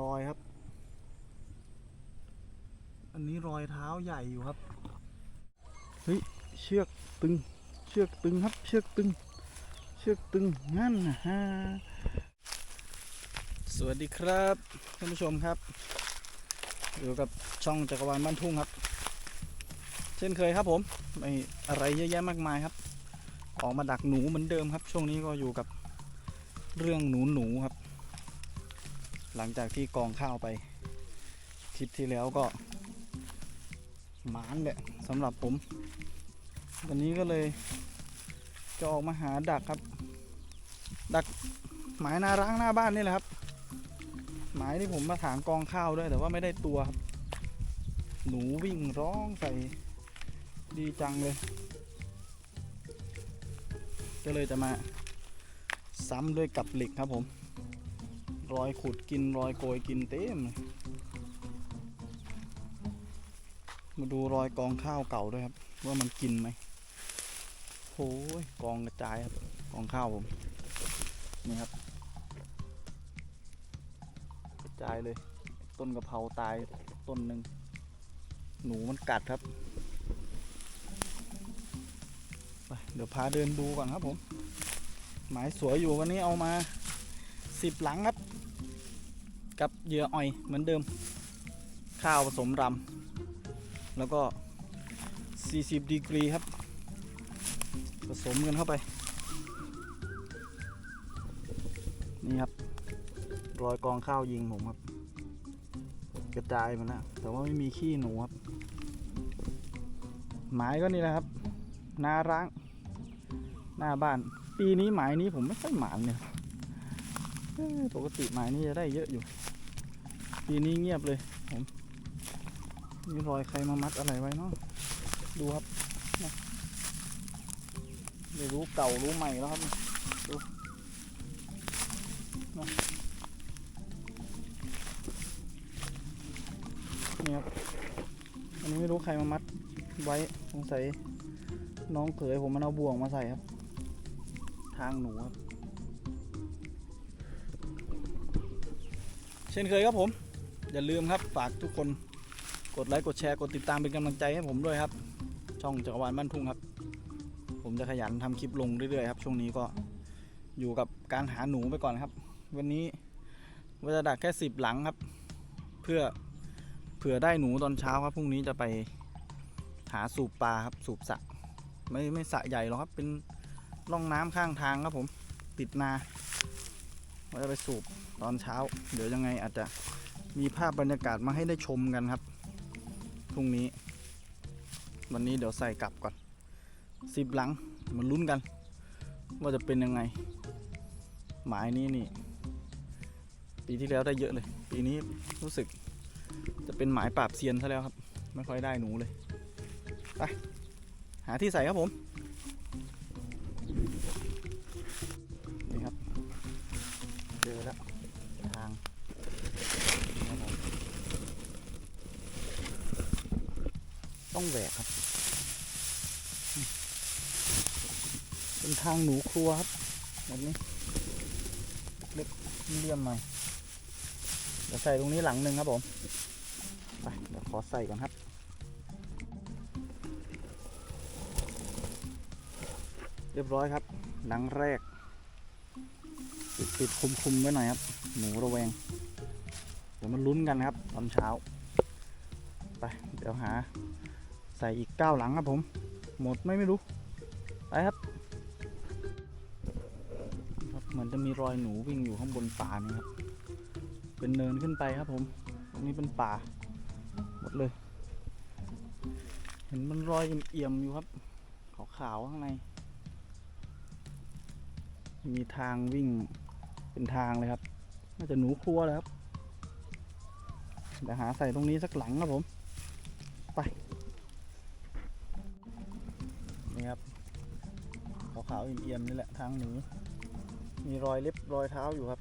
รอยครับ อันนี้รอยเท้าใหญ่อยู่ครับ เฮ้ย เชือกตึง เชือกตึงครับ เชือกตึง เชือกตึงงั้นนะฮะ สวัสดีครับท่านผู้ชมครับ อยู่กับช่องจักรวาลบ้านทุ่งครับ เช่นเคยครับผม ไม่อะไรเยอะแยะมากมายครับ ออกมาดักหนูเหมือนเดิมครับ ช่วงนี้ก็อยู่กับเรื่องหนูหนูครับ หลังจากที่กองข้าวไปทริปที่แล้วก็หมานแหละสำหรับผม วันนี้ก็เลยจะออกมาหาดักครับ ดักหมายนาร้างหน้าบ้านนี่แหละครับ หมายที่ผมมาถางกองข้าวด้วยแต่ว่าไม่ได้ตัวครับ หนูวิ่งร้องใส่ดีจังเลย ก็เลยจะมาซ้ำด้วยกับเหล็กครับผม รอยขุดกินรอยโกยกินเต็ม มาดูรอยกองข้าวเก่าด้วยครับ ว่ามันกินไหมโอ้ยกองกระจายครับกองข้าวผมนี่ครับ กระจายเลย ต้นกะเพราตายต้นหนึ่งหนูมันกัดครับไปเดี๋ยวพาเดินดูก่อนครับผม หมายสวยอยู่วันนี้เอามาสิบหลังครับ กับเหยื่ออ่อยเหมือนเดิม ข้าวผสมรำแล้วก็ 40 ดีกรีครับ ผสมกันเข้าไป นี่ครับ รอยกองข้าวยิงผมครับ กระจายมันแล้วแต่ว่าไม่มีขี้หนูครับ หมายก็นี่แหละครับ นาร้าง หน้าบ้าน ปีนี้หมายนี้ผมไม่ค่อยหมานเนี่ยเอ้ยปกติหมายนี้จะได้เยอะอยู่ ปีนี้เงียบเลยผมมีรอยใครมามัดอะไรไว้เนาะดูครับนะไม่รู้เก่ารู้ใหม่แล้วครับดูนะนี่ครับอันนี้ไม่รู้ใครมามัดไว้สงสัยน้องเขยผมมันเอาบ่วงมาใส่ครับ ทางหนูครับ เช่นเคยครับผม อย่าลืมครับฝากทุกคนกดไลค์กดแชร์กดติดตามเป็นกำลังใจให้ผมด้วยครับ ช่องจักรวาลบ้านทุ่งครับ ผมจะขยันทำคลิปลงเรื่อยๆครับช่วงนี้ก็อยู่กับการหาหนูไปก่อนครับ วันนี้ว่าจะดักแค่สิบหลังครับ เพื่อเผื่อได้หนูตอนเช้าครับพรุ่งนี้จะไปหาสูบปลาครับสูบสระไม่ไม่สระใหญ่หรอกครับ เป็นร่องน้ำข้างทางครับผมติดนาว่าจะไปสูบตอนเช้า เดี๋ยวยังไงอาจจะ มีภาพบรรยากาศมาให้ได้ชมกันครับพรุ่งนี้ วันนี้เดี๋ยวใส่กลับก่อนสิบหลังมาลุ้นกัน ว่าจะเป็นยังไง หมายนี้นี่ ปีที่แล้วได้เยอะเลย ปีนี้รู้สึกจะเป็นหมายปราบเซียนซะแล้วครับ ไม่ค่อยได้หนูเลย ไป หาที่ใส่ครับผม ต้องแหวกครับ เป็นทางหนูครัวครับแบบนี้ เล็กเลี่ยมหน่อยเดี๋ยวใส่ตรงนี้หลังหนึ่งครับผมไปเดี๋ยวขอใส่ก่อนครับเรียบร้อยครับ หลังแรก ปิดปิดคุมคุมไว้หน่อยครับ หนูระแวง เดี๋ยวมันลุ้นกันครับ ตอนเช้า ไป เดี๋ยวหา กเก้าหลังครับผม หมดไหม่ไม่รู้ ไปครับครับ เหมือนจะมีรอยหนูวิ่งอยู่ข้างบนป่านี่ครับ เป็นเนินขึ้นไปครับผมตรงนี้เป็นป่า หมดเลย เห็นมันรอยเอี่ยมๆอยู่ครับ ขาวๆข้างใน มีทางวิ่งเป็นทางเลยครับ น่าจะหนูครัวแหล้วครับเดี๋ยวหาใส่ตรงนี้สักหลังครับผม เอี่ยมๆนี่แหละทางหนูมีรอยเล็บรอยเท้าอยู่ครับ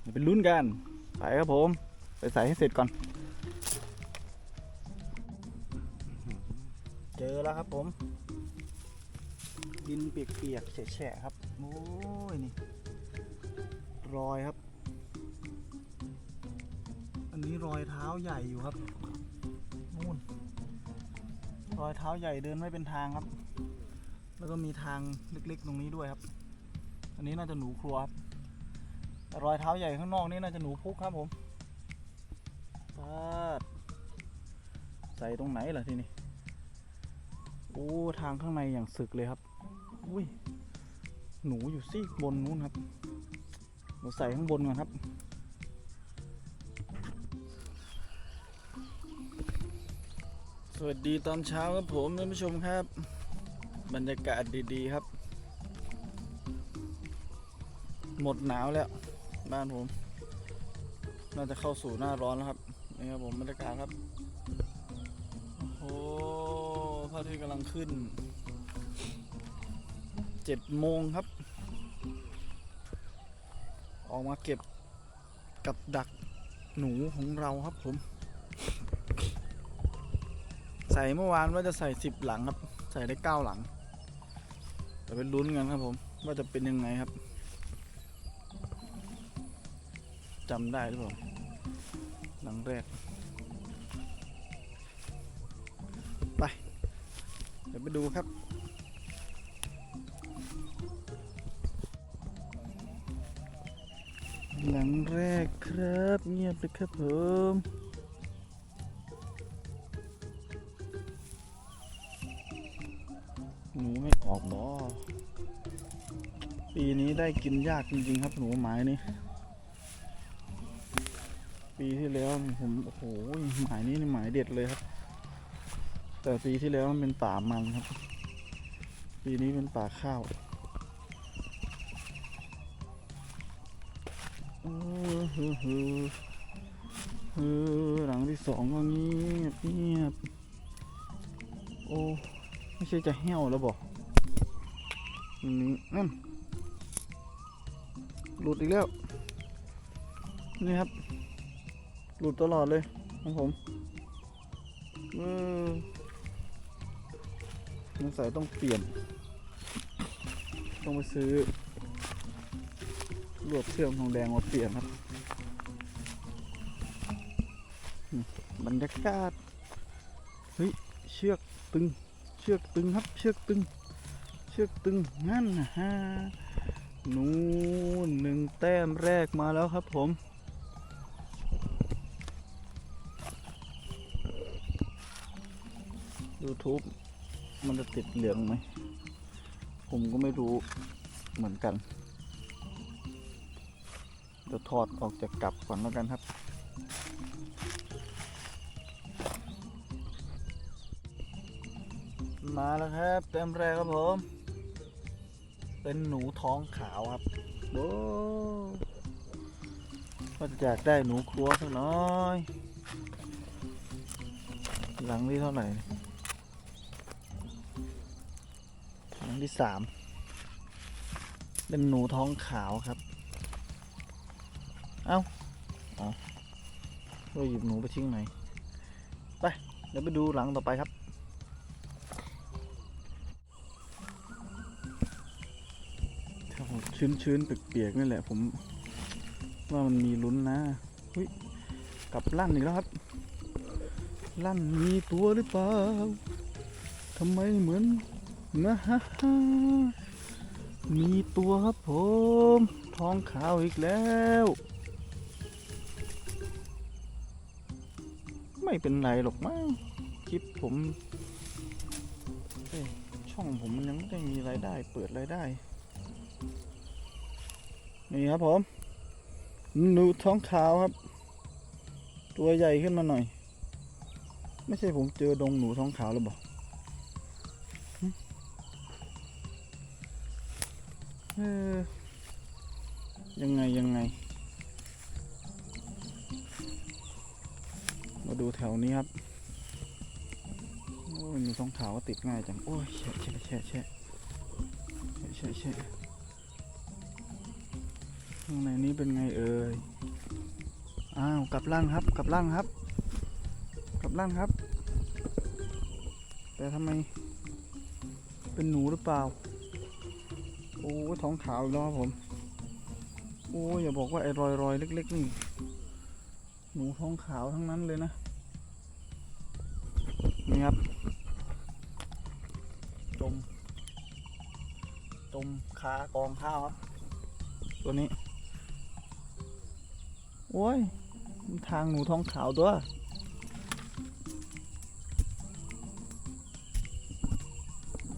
เดี๋ยวเป็นลุ้นกัน ไปครับผม ไปใส่ให้เสร็จก่อน เจอแล้วครับผม ดินเปียกๆแฉะๆครับ โอ้ยนี่ รอยครับ อันนี้รอยเท้าใหญ่อยู่ครับนู่นรอยเท้าใหญ่เดินไม่เป็นทางครับ แล้วก็มีทางเล็กๆ ตรงนี้ด้วยครับ อันนี้น่าจะหนูครัวครับแต่รอยเท้าใหญ่ข้างนอกนี่น่าจะหนูพุกครับผมปาดใส่ตรงไหนล่ะทีนี้โอ้ทางข้างในอย่างสึกเลยครับ อุ้ย หนูอยู่ซีกบนนู้นครับเราใส่ข้างบนก่อนครับ สวัสดีตอนเช้าครับผมท่านผู้ชมครับ บรรยากาศดีๆครับ หมดหนาวแล้ว บ้านผม น่าจะเข้าสู่หน้าร้อนแล้วครับ นี่ครับผมบรรยากาศครับ โอ้พระอาทิตย์กำลังขึ้น เจ็ดโมงครับ ออกมาเก็บกับดักหนูของเราครับผม ใส่เมื่อวานว่าจะใส่สิบหลังครับ ใส่ได้เก้าหลัง แต่เป็นลุ้นกันครับผม ว่าจะเป็นยังไงครับจำได้หรือเปล่าหลังแรก ไป เดี๋ยวไปดูครับหลังแรกครับเงียบเลยครับผม ได้กินยากจริงๆครับหนูหมายนี่ปีที่แล้วผมโอ้โหหมายนี้นี่หมายเด็ดเลยครับ แต่ปีที่แล้วมันเป็นป่ามันครับ ปีนี้เป็นป่าข้าวเออหลังที่สองก็เงียบเงียบโอ้ไม่ใช่จะเหี่ยวแล้วบอกนนี้นั่น หลุดอีกแล้ว นี่ครับ หลุดตลอดเลยของผมเออสงสัยต้องเปลี่ยน ต้องไปซื้อลวดเชื่อมทองแดงมาเปลี่ยนครับ บรรยากาศ เฮ้ย เชือกตึง เชือกตึงครับ เชือกตึง เชือกตึงนั่นนะฮะ นู่นหนึ่งแต้มแรกมาแล้วครับผม YouTube มันจะติดเหลืองไหม ผมก็ไม่รู้เหมือนกันเดี๋ยวถอดออกจากกลับก่อนแล้วกันครับ มาแล้วครับ เต็มแรกครับผม เป็นหนูท้องขาวครับโอ้ก็จะอยากได้หนูครัวสักน้อย หลังที่เท่าไหร่หลังที่สามเป็นหนูท้องขาวครับ เอ้าอ๋อเราหยิบหนูไปทิ้งไหน ไป เดี๋ยวไปดูหลังต่อไปครับ ชื้นๆเปียกๆนี่แหละผมว่ามันมีลุ้นนะเฮ้ยกลับลั่นอีกแล้วครับ ลั่นมีตัวหรือเปล่าทำไมเหมือนนะฮะมีตัวครับผมท้องขาวอีกแล้ว ไม่เป็นไรหรอกมั้งคลิปผมช่องผมมันยังไม่ได้มีรายได้ เปิดรายได้ นี่ครับผมหนูท้องขาวครับ ตัวใหญ่ขึ้นมาหน่อย ไม่ใช่ผมเจอดงหนูท้องขาวหรือเปล่าหึเออยังไงยังไง มาดูแถวนี้ครับโอ้ยหนูท้องขาวก็ติดง่ายจัง โอ้ยแช่แช่แช่แช่แช่แช่ ข้างในนี้เป็นไงเอ่ย อ้าวกลับล่างครับกลับล่างครับ กลับล่างครับ แต่ทำไม เป็นหนูหรือเปล่า โอ้ท้องขาวแล้วครับผม โอ้ยอย่าบอกว่าไอ้รอยรอยเล็ก ๆ นี่ หนูท้องขาวทั้งนั้นเลยนะ นี่ครับ จม จมคากองข้าวครับ ตัวนี้ โอ้ย ทางหนูทองขาวตัว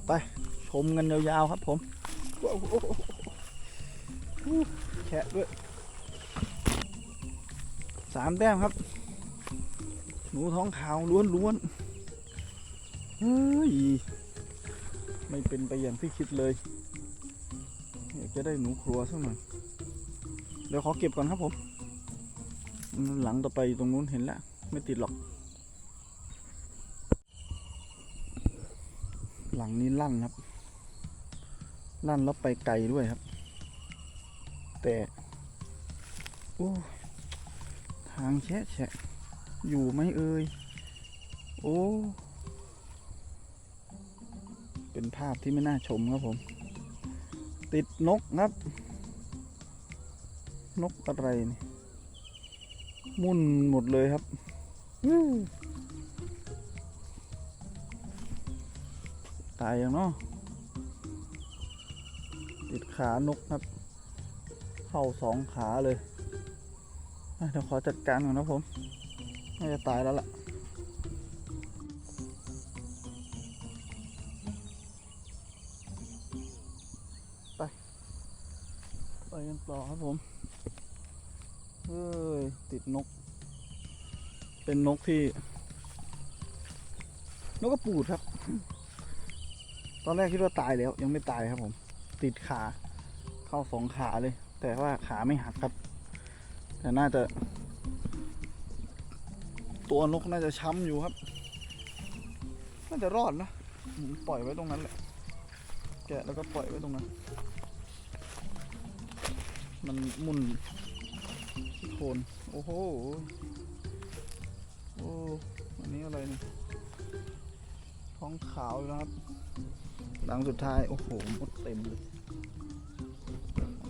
ไป ชมกันยาวๆครับผมแฉะด้วยสามแต้มครับ หนูท้องขาวล้วนๆเฮ้ย ไม่เป็นไปอย่างที่คิดเลยอยากจะได้หนูครัวสักหน่อย เดี๋ยวขอเก็บก่อนครับผม หลังต่อไปตรงนู้นเห็นแล้ว ไม่ติดหรอก หลังนี้ลั่นครับ ลั่นแล้วไปไกลด้วยครับ แต่โอ้ทางแฉะแฉะอยู่ไหมเอ่ยโอ้เป็นภาพที่ไม่น่าชมครับผม ติดนกครับ นกอะไรนี่ มุ่นหมดเลยครับอื้อตายยังเนาะติดขานกครับ เข้าสองขาเลยอะเดี๋ยวขอจัดการก่อนนะผม น่าจะตายแล้วล่ะ เป็นนกที่ นกกระปูดครับ ตอนแรกคิดว่าตายแล้วยังไม่ตายครับผม ติดขา เข้าสองขาเลย แต่ว่าขาไม่หักครับ แต่น่าจะ ตัวนกน่าจะช้ำอยู่ครับ น่าจะรอดนะปล่อยไว้ตรงนั้นแหละ แกะแล้วก็ปล่อยไว้ตรงนั้น มันมุนโคนโอ้โห อะไรนี่ท้องขาวอยู่นะครับหลังสุดท้าย โอ้โหมดเต็มเลย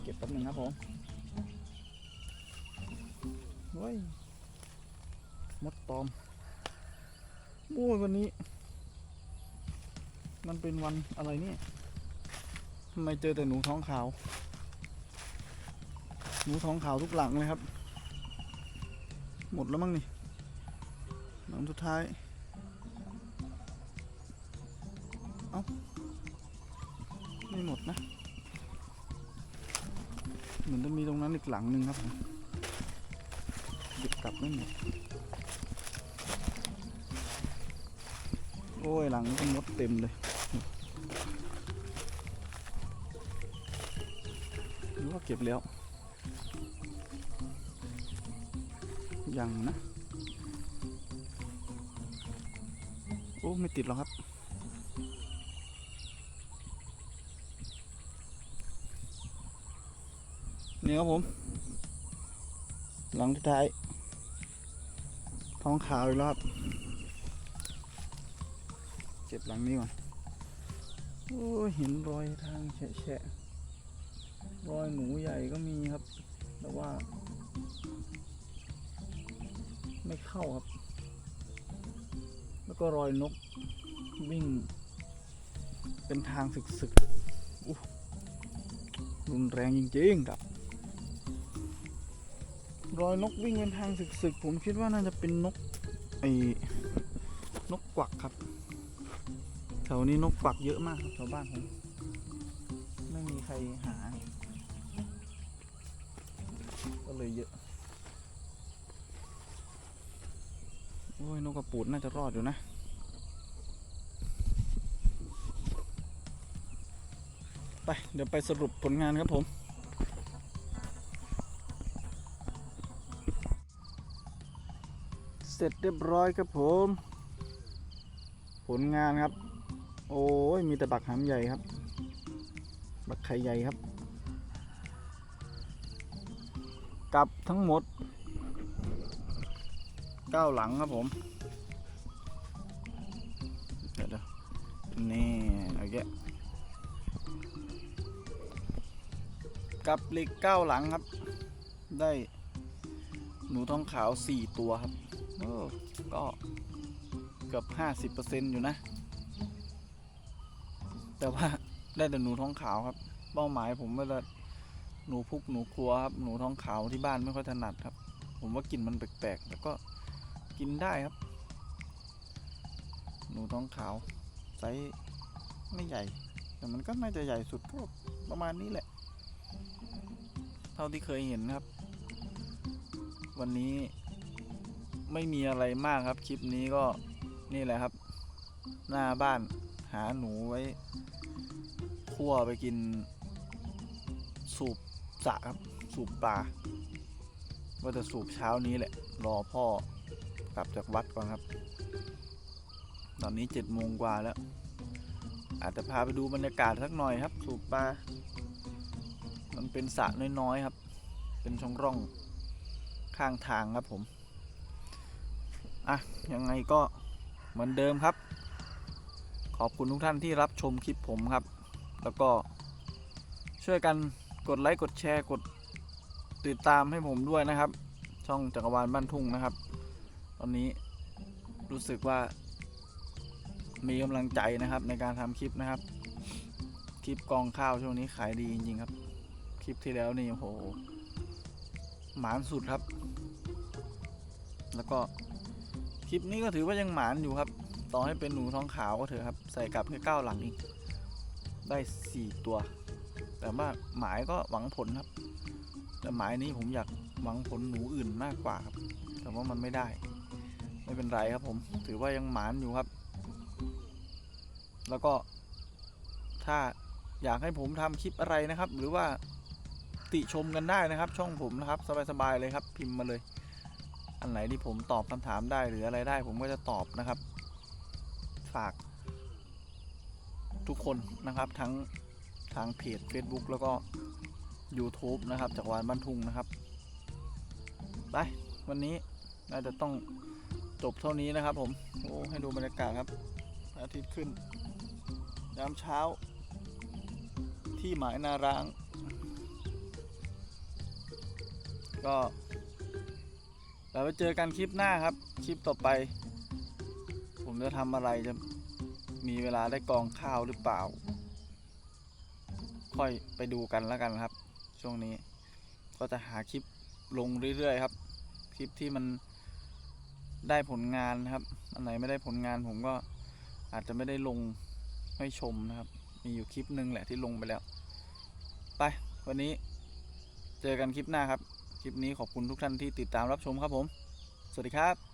เก็บแป๊บหนึงครับผมเฮ้ยมดตอมโอ้ยวันนี้ มันเป็นวันอะไรเนี่ยทำไมเจอแต่หนูท้องขาว หนูท้องขาวทุกหลังเลยครับ หมดแล้วมั้งนี่ หลังสุดท้าย เอ้า ไม่หมดนะ เหมือนจะมีตรงนั้นอีกหลังหนึ่งครับผมหยิบกลับไม่หมด โอ้ย หลังนี้ก็มดเต็มเลยหรือว่าเก็บแล้ว ยังนะ อ้ไม่ติดหรอกครับนี่ครับผม หลังท้าย ท้องขาวอีกรับเก็บหลังนี้ก่อน โอ้เห็นรอยทางแฉะรอยหนูใหญ่ก็มีครับ แต่ว่า ไม่เข้าครับ แล้วก็รอยนกวิ่ง เป็นทางสึกๆรุนแรงจริงๆครับรอยนกวิ่งเป็นทางสึกๆ ผมคิดว่าน่าจะเป็นนกไอ้นกกวักครับ แถวนี้นกกวักเยอะมากครับแถวบ้านผมไม่มีใครหา ก็เลยเยอะ โอ้ยนกกระปูดน่าจะรอดอยู่นะ ไป เดี๋ยวไปสรุปผลงานครับผมเสร็จเรียบร้อยครับผม ผลงานครับ โอ้ยมีแต่บักหามใหญ่ครับ บักไข่ใหญ่ครับ กับทั้งหมด เก้าหลังครับผมเดี๋ยวนี่โอเคกับเหล็กเก้าหลังครับ ได้หนูท้องขาวสี่ตัวครับเออก็เกือบห้าสิบเปอร์เซ็นต์อยู่นะ แต่ว่าได้แต่หนูท้องขาวครับ เป้าหมายผมว่าจะหนูพุกหนูครัวครับ หนูท้องขาวที่บ้านไม่ค่อยถนัดครับ ผมว่ากลิ่นมันแปลกๆแต่ก็ กินได้ครับ หนูท้องขาวไซส์ไม่ใหญ่ แต่มันก็น่าจะใหญ่สุดก็ประมาณนี้แหละ เท่าที่เคยเห็นครับ วันนี้ไม่มีอะไรมากครับ คลิปนี้ก็นี่แหละครับ หน้าบ้านหาหนูไว้คั่วไปกิน สูบสระครับ สูบปลาว่าจะสูบเช้านี้แหละ รอพ่อ กลับจากวัดก่อนครับ ตอนนี้เจ็ดโมงกว่าแล้ว อาจจะพาไปดูบรรยากาศสักหน่อยครับ สูบปลา มันเป็นสระน้อยๆครับ เป็นช่องร่องข้างทางครับผม อะ ยังไงก็เหมือนเดิมครับ ขอบคุณทุกท่านที่รับชมคลิปผมครับ แล้วก็ช่วยกันกดไลค์กดแชร์กดติดตามให้ผมด้วยนะครับ ช่องจักรวาลบ้านทุ่งนะครับ ตอนนี้รู้สึกว่า มีกำลังใจนะครับ ในการทำคลิปนะครับ คลิปกองข้าวช่วงนี้ขายดีจริงๆครับ คลิปที่แล้วนี่โหหมานสุดครับ แล้วก็คลิปนี้ก็ถือว่ายังหมานอยู่ครับ ต่อให้เป็นหนูท้องขาวก็เถอะครับ ใส่กลับแค่เก้าหลังเองได้สี่ตัว แต่ว่าหมายก็หวังผลครับ แต่หมายนี้ผมอยากหวังผลหนูอื่นมากกว่าครับ แต่ว่ามันไม่ได้ ไม่เป็นไรครับผมถือว่ายังหมานอยู่ครับ แล้วก็ ถ้าอยากให้ผมทำคลิปอะไรนะครับ หรือว่าติชมกันได้นะครับ ช่องผมนะครับ สบายๆเลยครับ พิมพ์มาเลย อันไหนที่ผมตอบคำถามได้หรืออะไรได้ ผมก็จะตอบนะครับ ฝาก ทุกคนนะครับทั้งทางเพจ Facebook แล้วก็ YouTube นะครับจากวานบ้านทุ่งนะครับ ไป วันนี้น่าจะต้อง จบเท่านี้นะครับ ผมโอ้ให้ดูบรรยากาศครับอาทิตย์ขึ้นยามเช้า ที่หมายนาร้าง ก็เราไปเจอกันคลิปหน้าครับ คลิปต่อไป ผมจะทำอะไรจะมีเวลาได้กองข้าวหรือเปล่า ค่อยไปดูกันแล้วกันครับ ช่วงนี้ ก็จะหาคลิปลงเรื่อยๆครับ คลิปที่มัน ได้ผลงานนะครับ อันไหนไม่ได้ผลงานผมก็อาจจะไม่ได้ลงให้ชมนะครับ มีอยู่คลิปหนึ่งแหละที่ลงไปแล้ว ไป วันนี้เจอกันคลิปหน้าครับ คลิปนี้ขอบคุณทุกท่านที่ติดตามรับชมครับผม สวัสดีครับ